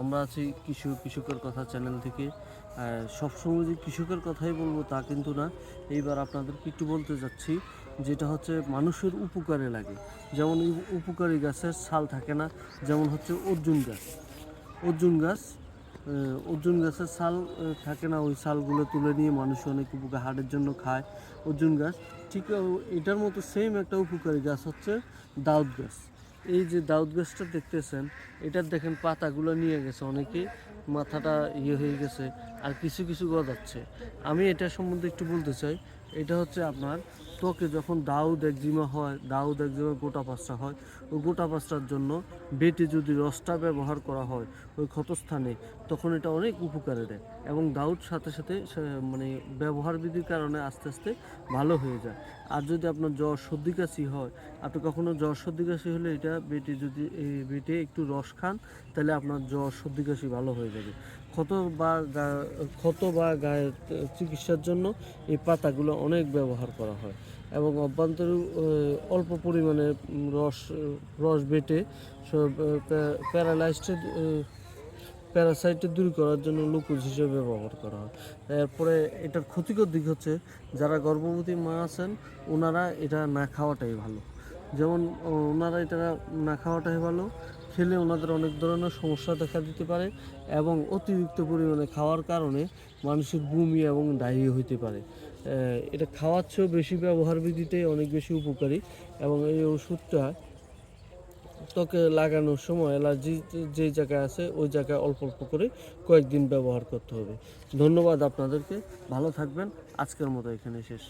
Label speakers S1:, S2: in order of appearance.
S1: আমরা আছি কৃষক কৃষকের কথা চ্যানেল থেকে। আর সবসময় যে কৃষকের কথাই বলব তা কিন্তু না। এইবার আপনাদেরকে একটু বলতে যাচ্ছি, যেটা হচ্ছে মানুষের উপকারে লাগে। যেমন উপকারী গাছের ছাল থাকে না, যেমন হচ্ছে অর্জুন গাছ। অর্জুন গাছ অর্জুন গাছের ছাল থাকে না, ওই ছালগুলো তুলে নিয়ে মানুষ অনেক উপকার, হাড়ের জন্য খায়। অর্জুন গাছ, ঠিক এটার মতো সেম একটা উপকারী গাছ হচ্ছে দাউদ গাছ। এই যে দাউদ গাছটা দেখতেছেন, এটার দেখেন পাতাগুলো নিয়ে গেছে অনেকে মাথাটা ইয়ে হয়ে গেছে আর কিছু কিছু গজাচ্ছে। আমি এটা সম্বন্ধে একটু বলতে চাই, এটা হচ্ছে আপনার ত্বকে যখন দাউদ একজিমা হয়, দাউদ একজিমা গোটা পাঁচটা হয়, ওই গোটা পাঁচটার জন্য বেটে যদি রসটা ব্যবহার করা হয় ওই ক্ষতস্থানে, তখন এটা অনেক উপকারে দেয় এবং দাউদ সাথে সাথে মানে ব্যবহার বিধির কারণে আস্তে আস্তে ভালো হয়ে যায়। আর যদি আপনার জ্বর সর্দি কাশি হয়, আপনি কখনো জ্বর সর্দি কাশি হলে এটা বেটে যদি, এই বেটে একটু রস খান, তাহলে আপনার জ্বর সর্দি কাশি ভালো হয়ে যাবে। ক্ষত বা ক্ষত বা গায়ের চিকিৎসার জন্য এই পাতাগুলো অনেক ব্যবহার করা হয় এবং অভ্যন্তরে আহ, অল্প পরিমাণে রস রস বেটে সব প্যারালাইজড দূর করার জন্য লুকুজ হিসেবে ব্যবহার করা হয়। এরপরে এটার ক্ষতিকর দিক হচ্ছে যারা গর্ভবতী মা আছেন ওনারা এটা না খাওয়াটাই ভালো। যেমন ওনারা এটা না খাওয়াটাই ভালো। খেলে ওনাদের অনেক ধরনের সমস্যা দেখা দিতে পারে এবং অতিরিক্ত পরিমাণে খাওয়ার কারণে মানুষের বমি এবং ডায়রিয়া হইতে পারে। এটা খাওয়ার চেয়েও বেশি ব্যবহার বিধিতে অনেক বেশি উপকারী এবং এই ওষুধটা ত্বকে লাগানোর সময় অ্যালার্জি যে জায়গায় আছে, ওই জায়গায় অল্প অল্প করে কয়েকদিন ব্যবহার করতে হবে। ধন্যবাদ আপনাদেরকে। ভালো থাকবেন। আজকের মতো এখানে শেষ।